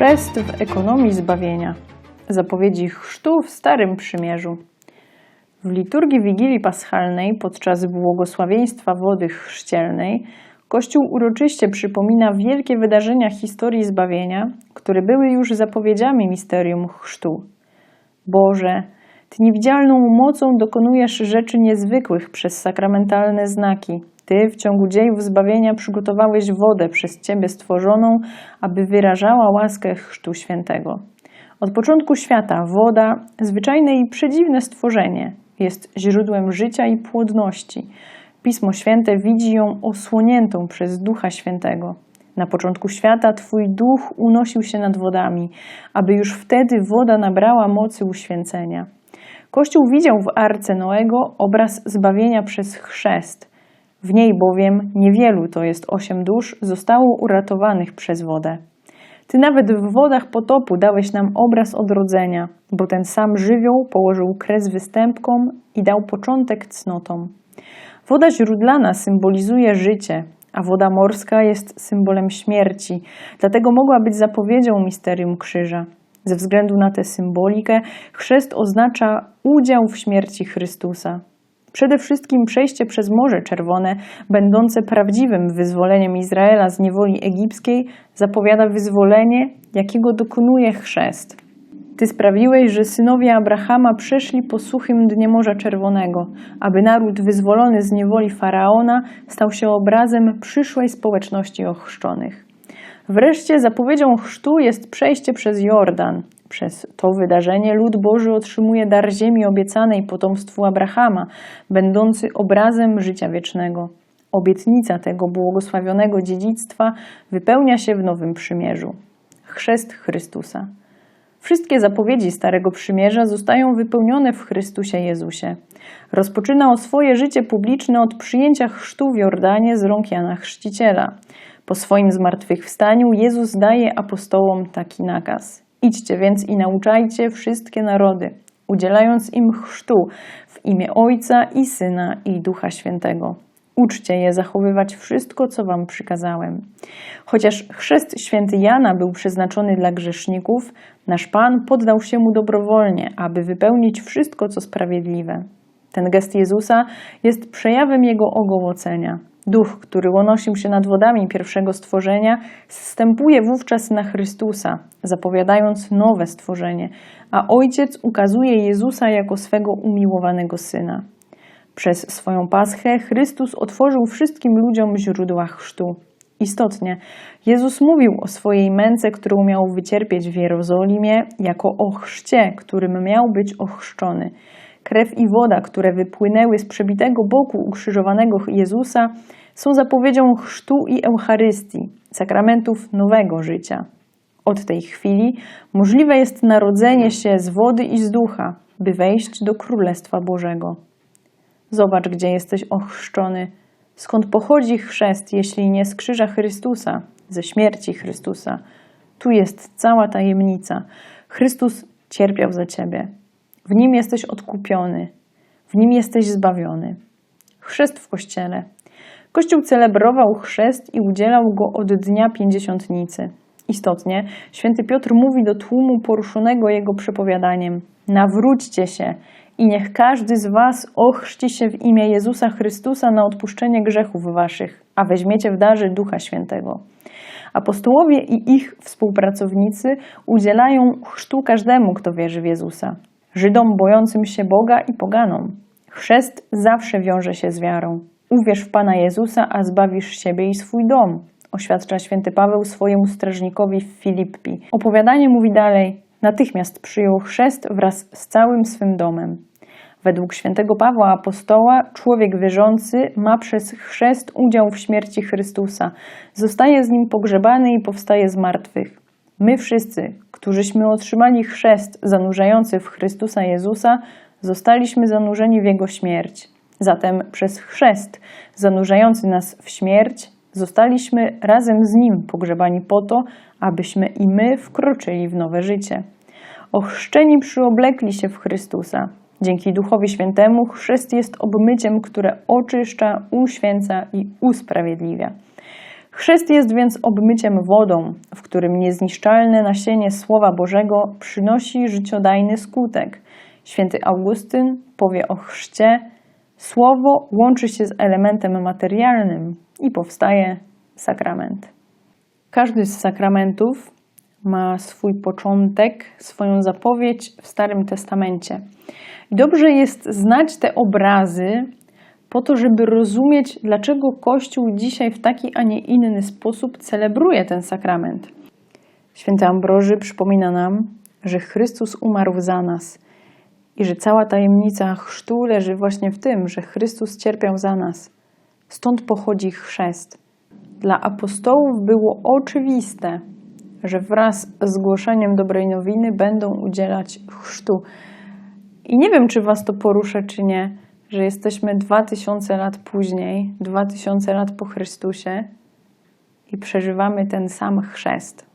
Chrzest w ekonomii zbawienia. Zapowiedzi chrztu w Starym Przymierzu. W liturgii Wigilii Paschalnej podczas błogosławieństwa wody chrzcielnej Kościół uroczyście przypomina wielkie wydarzenia historii zbawienia, które były już zapowiedziami misterium chrztu. Boże, Ty niewidzialną mocą dokonujesz rzeczy niezwykłych przez sakramentalne znaki. Ty w ciągu dziejów zbawienia przygotowałeś wodę przez Ciebie stworzoną, aby wyrażała łaskę Chrztu Świętego. Od początku świata woda, zwyczajne i przedziwne stworzenie, jest źródłem życia i płodności. Pismo Święte widzi ją osłoniętą przez Ducha Świętego. Na początku świata Twój duch unosił się nad wodami, aby już wtedy woda nabrała mocy uświęcenia. Kościół widział w arce Noego obraz zbawienia przez chrzest. W niej bowiem niewielu, to jest osiem dusz, zostało uratowanych przez wodę. Ty nawet w wodach potopu dałeś nam obraz odrodzenia, bo ten sam żywioł położył kres występkom i dał początek cnotom. Woda źródlana symbolizuje życie, a woda morska jest symbolem śmierci, dlatego mogła być zapowiedzią misterium krzyża. Ze względu na tę symbolikę, chrzest oznacza udział w śmierci Chrystusa. Przede wszystkim przejście przez Morze Czerwone, będące prawdziwym wyzwoleniem Izraela z niewoli egipskiej, zapowiada wyzwolenie, jakiego dokonuje chrzest. Ty sprawiłeś, że synowie Abrahama przeszli po suchym dnie Morza Czerwonego, aby naród wyzwolony z niewoli faraona stał się obrazem przyszłej społeczności ochrzczonych. Wreszcie zapowiedzią chrztu jest przejście przez Jordan. Przez to wydarzenie lud Boży otrzymuje dar ziemi obiecanej potomstwu Abrahama, będący obrazem życia wiecznego. Obietnica tego błogosławionego dziedzictwa wypełnia się w Nowym Przymierzu. Chrzest Chrystusa. Wszystkie zapowiedzi Starego Przymierza zostają wypełnione w Chrystusie Jezusie. Rozpoczynał swoje życie publiczne od przyjęcia chrztu w Jordanie z rąk Jana Chrzciciela. Po swoim zmartwychwstaniu Jezus daje apostołom taki nakaz: Idźcie więc i nauczajcie wszystkie narody, udzielając im chrztu w imię Ojca i Syna i Ducha Świętego. Uczcie je zachowywać wszystko, co wam przykazałem. Chociaż chrzest święty Jana był przeznaczony dla grzeszników, nasz Pan poddał się mu dobrowolnie, aby wypełnić wszystko, co sprawiedliwe. Ten gest Jezusa jest przejawem jego ogołocenia. Duch, który unosił się nad wodami pierwszego stworzenia, zstępuje wówczas na Chrystusa, zapowiadając nowe stworzenie, a Ojciec ukazuje Jezusa jako swego umiłowanego Syna. Przez swoją paschę Chrystus otworzył wszystkim ludziom źródła chrztu. Istotnie, Jezus mówił o swojej męce, którą miał wycierpieć w Jerozolimie, jako o chrzcie, którym miał być ochrzczony. Krew i woda, które wypłynęły z przebitego boku ukrzyżowanego Jezusa, są zapowiedzią chrztu i Eucharystii, sakramentów nowego życia. Od tej chwili możliwe jest narodzenie się z wody i z ducha, by wejść do Królestwa Bożego. Zobacz, gdzie jesteś ochrzczony, skąd pochodzi chrzest, jeśli nie z krzyża Chrystusa, ze śmierci Chrystusa. Tu jest cała tajemnica. Chrystus cierpiał za ciebie. W nim jesteś odkupiony, w nim jesteś zbawiony. Chrzest w kościele. Kościół celebrował chrzest i udzielał go od dnia pięćdziesiątnicy. Istotnie, święty Piotr mówi do tłumu poruszonego jego przepowiadaniem: Nawróćcie się i niech każdy z was ochrzci się w imię Jezusa Chrystusa na odpuszczenie grzechów waszych, a weźmiecie w darze Ducha Świętego. Apostołowie i ich współpracownicy udzielają chrztu każdemu, kto wierzy w Jezusa. Żydom bojącym się Boga i poganom. Chrzest zawsze wiąże się z wiarą. Uwierz w Pana Jezusa, a zbawisz siebie i swój dom, oświadcza święty Paweł swojemu strażnikowi w Filippi. Opowiadanie mówi dalej: Natychmiast przyjął chrzest wraz z całym swym domem. Według świętego Pawła apostoła, człowiek wierzący ma przez chrzest udział w śmierci Chrystusa, zostaje z nim pogrzebany i powstaje z martwych. My wszyscy, którzyśmy otrzymali chrzest zanurzający w Chrystusa Jezusa, zostaliśmy zanurzeni w Jego śmierć. Zatem przez chrzest zanurzający nas w śmierć, zostaliśmy razem z Nim pogrzebani po to, abyśmy i my wkroczyli w nowe życie. Ochrzczeni przyoblekli się w Chrystusa. Dzięki Duchowi Świętemu chrzest jest obmyciem, które oczyszcza, uświęca i usprawiedliwia. Chrzest jest więc obmyciem wodą, w którym niezniszczalne nasienie Słowa Bożego przynosi życiodajny skutek. Święty Augustyn powie o chrzcie: Słowo łączy się z elementem materialnym i powstaje sakrament. Każdy z sakramentów ma swój początek, swoją zapowiedź w Starym Testamencie. Dobrze jest znać te obrazy po to, żeby rozumieć, dlaczego Kościół dzisiaj w taki, a nie inny sposób celebruje ten sakrament. Święty Ambroży przypomina nam, że Chrystus umarł za nas i że cała tajemnica chrztu leży właśnie w tym, że Chrystus cierpiał za nas. Stąd pochodzi chrzest. Dla apostołów było oczywiste, że wraz z głoszeniem dobrej nowiny będą udzielać chrztu. I nie wiem, czy Was to porusza, czy nie, że jesteśmy 2000 lat później, 2000 lat po Chrystusie i przeżywamy ten sam chrzest.